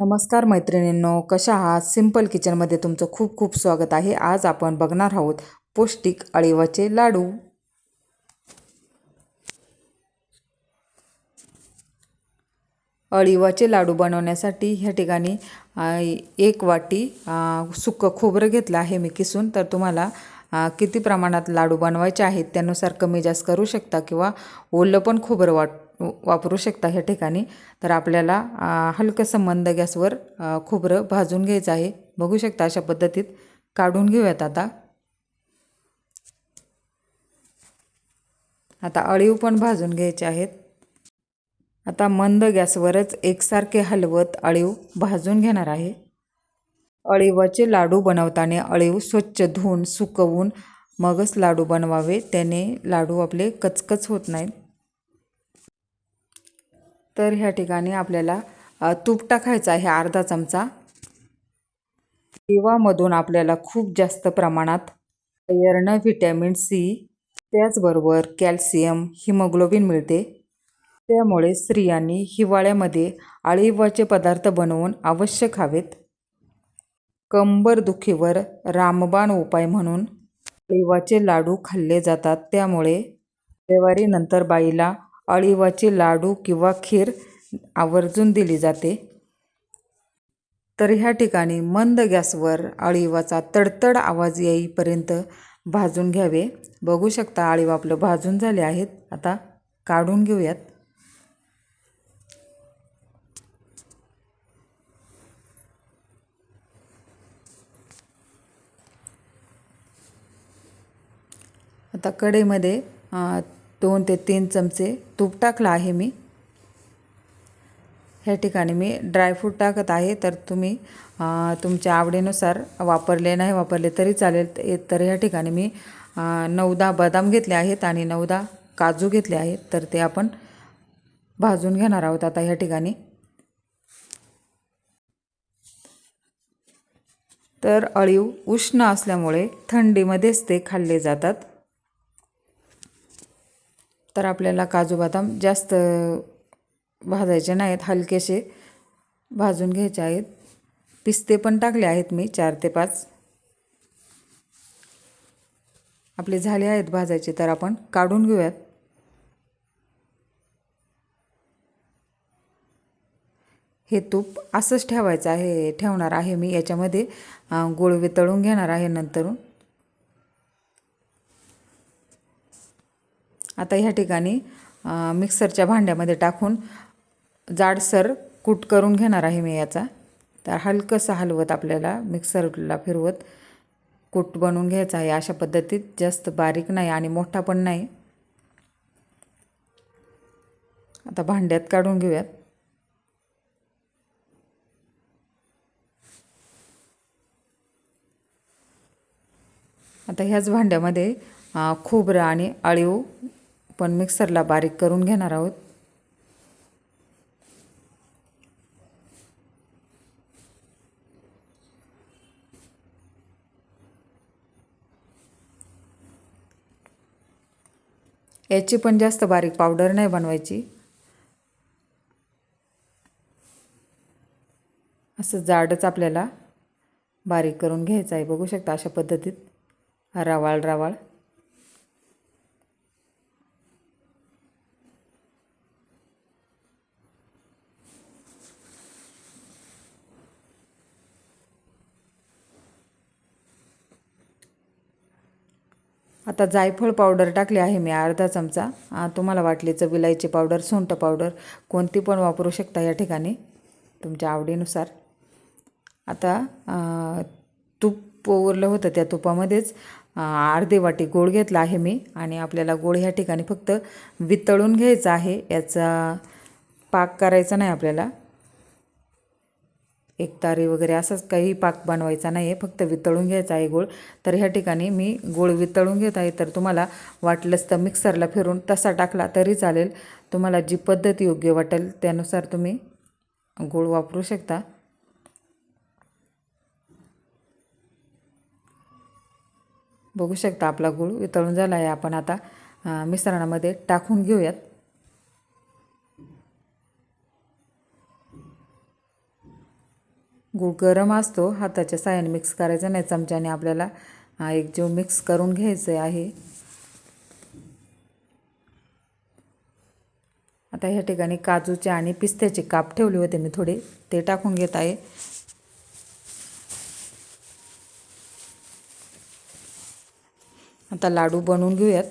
नमस्कार मैत्रिणींनो कशा आहात? सिंपल किचनमध्ये तुमचं खूप खूप स्वागत आहे. आज आपण बघणार आहोत पौष्टिक अळीवाचे लाडू. अळीवाचे लाडू बनवण्यासाठी ह्या ठिकाणी एक वाटी सुकं खोबरं घेतलं आहे मी किसून. तर तुम्हाला किती प्रमाणात लाडू बनवायचे आहेत त्यानुसार कमी जास्त करू शकता किंवा ओलं पण खोबरं वाट वापरू शकता ह्या ठिकाणी. तर आपल्याला हलकंसं मंद गॅसवर खोबरं भाजून घ्यायचं आहे. बघू शकता अशा पद्धतीत काढून घेऊयात आता. आता अळीव पण भाजून घ्यायचे आहेत. आता मंद गॅसवरच एकसारखे हलवत अळीव भाजून घेणार आहे. अळीवाचे लाडू बनवताना अळीव स्वच्छ धुवून सुकवून मगच लाडू बनवावे. त्याने लाडू आपले कचकच होत नाहीत. तर ह्या ठिकाणी आपल्याला तूप टाकायचं आहे अर्धा चमचा. देवामधून आपल्याला खूप जास्त प्रमाणात आयर्न व्हिटॅमिन सी त्याचबरोबर कॅल्शियम हिमोग्लोबिन मिळते. त्यामुळे स्त्रियांनी हिवाळ्यामध्ये आळीवाचे पदार्थ बनवून अवश्य खावेत. कंबरदुखीवर रामबाण उपाय म्हणून आळीवाचे लाडू खाल्ले जातात. त्यामुळे रविवारीनंतर बाईला अळीवाचे लाडू किंवा खीर आवर्जून दिली जाते. तर ह्या ठिकाणी मंद गॅसवर अळीवाचा तडतड आवाज येईपर्यंत भाजून घ्यावे. बघू शकता अळीव आपलं भाजून झाले आहेत. आता काढून घेऊयात. आता कढईमध्ये दोन ते तीन चमचे तूप टाकलं आहे मी. ह्या ठिकाणी मी ड्रायफ्रूट टाकत आहे. तर तुम्ही तुमच्या आवडीनुसार वापरले नाही वापरले तरी चालेल. तर ह्या ठिकाणी मी नऊदा बदाम घेतले आहेत आणि नऊदा काजू घेतले आहेत. तर ते आपण भाजून घेणार आहोत आता ह्या ठिकाणी. तर अळीव उष्ण असल्यामुळे थंडीमध्येच ते खाल्ले जातात. तर आपल्याला काजू बदाम जास्त भाजायचे नाहीत हलकेसे भाजून घ्यायचे आहेत. पिस्ते पण टाकले आहेत मी चार ते पाच. आपले झाले आहेत भाजायचे तर आपण काढून घेऊयात. हे तूप असंच ठेवायचं आहे ठेवणार आहे मी याच्यामध्ये गोळ गुळ वितळून घेणार आहे नंतरून. आता ह्या ठिकाणी मिक्सरच्या भांड्यामध्ये टाकून जाडसर कूट करून घेणार आहे मी याचा. तर हलकंसं हलवत आपल्याला मिक्सरला फिरवत कूट बनवून घ्यायचा आहे अशा पद्धतीत. जास्त बारीक नाही आणि मोठा पण नाही. आता भांड्यात काढून घेऊयात. आता ह्याच भांड्यामध्ये खोबरं आणि अळीव पण मिक्सरला बारीक करून घेणार आहोत. याची पण जास्त बारीक पावडर नाही बनवायची. असं जाडच आपल्याला बारीक करून घ्यायचं आहे. बघू शकता अशा पद्धतीत. रवाळ रवाळ. आता जायफळ पावडर टाकली आहे मी अर्धा चमचा. तुम्हाला तुम्हाला तर विलायची पावडर सुंठ पावडर कोणती पण वापरू शकता या ठिकाणी तुमच्या आवडीनुसार. आता तूप उरलं होतं त्या तुपामध्येच अर्धे अर्धी वाटी गोळ घेतला आहे मी आणि आपल्याला गोळ ह्या ठिकाणी फक्त वितळून घ्यायचा आहे याचा पाक करायचा नाही आपल्याला. एक तारी वगैरे असंच काही पाक बनवायचा नाही आहे फक्त वितळून घ्यायचा आहे गोळ. तर ह्या ठिकाणी मी गोळ वितळून घेत आहे. तर तुम्हाला वाटलंच तर मिक्सरला फिरून तसा टाकला तरी चालेल. तुम्हाला जी पद्धत योग्य वाटेल त्यानुसार तुम्ही गोळ वापरू शकता. बघू शकता आपला गूळ वितळून झाला आहे. आपण आता मिश्रणामध्ये टाकून घेऊयात. गूळ गरम असतो हाताच्या साह्याने मिक्स करायचा नाही चमच्याने आपल्याला. हा एक जीव मिक्स करून घ्यायचं आहे. आता ह्या ठिकाणी काजूचे आणि पिस्त्याचे काप ठेवले होते मी थोडे. ते टाकून घेत आहे. आता लाडू बनवून घेऊयात.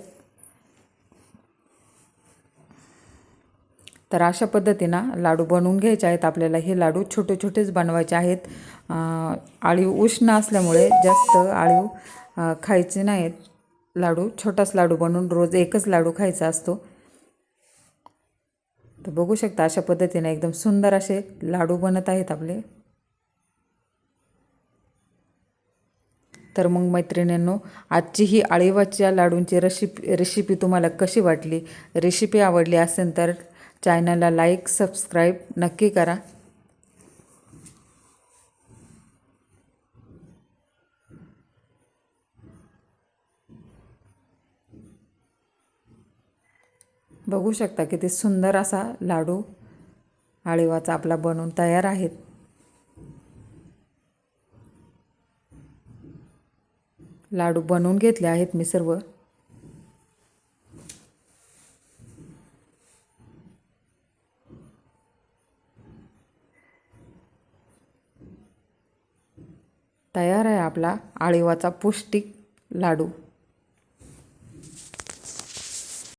तर अशा पद्धतीनं लाडू बनवून घ्यायचे आहेत. आपल्याला हे लाडू छोटे छोटेच बनवायचे आहेत. आळीव उष्ण असल्यामुळे जास्त आळीव खायचे नाहीत. लाडू छोटाच लाडू बनवून रोज एकच लाडू खायचा असतो. तर बघू शकता अशा पद्धतीने एकदम सुंदर असे लाडू बनत आहेत आपले. तर मग मैत्रिणींनो आजची ही आळीवाच्या लाडूंची रेसिपी रेसिपी तुम्हाला कशी वाटली? रेसिपी आवडली असेल तर चॅनलला लाईक सबस्क्राईब नक्की करा. बघू शकता किती सुंदर असा लाडू आळीवाचा आपला बनवून तयार आहेत. लाडू बनवून घेतले आहेत मी सर्व. तयार आहे आपला आळीवाचा पौष्टिक लाडू.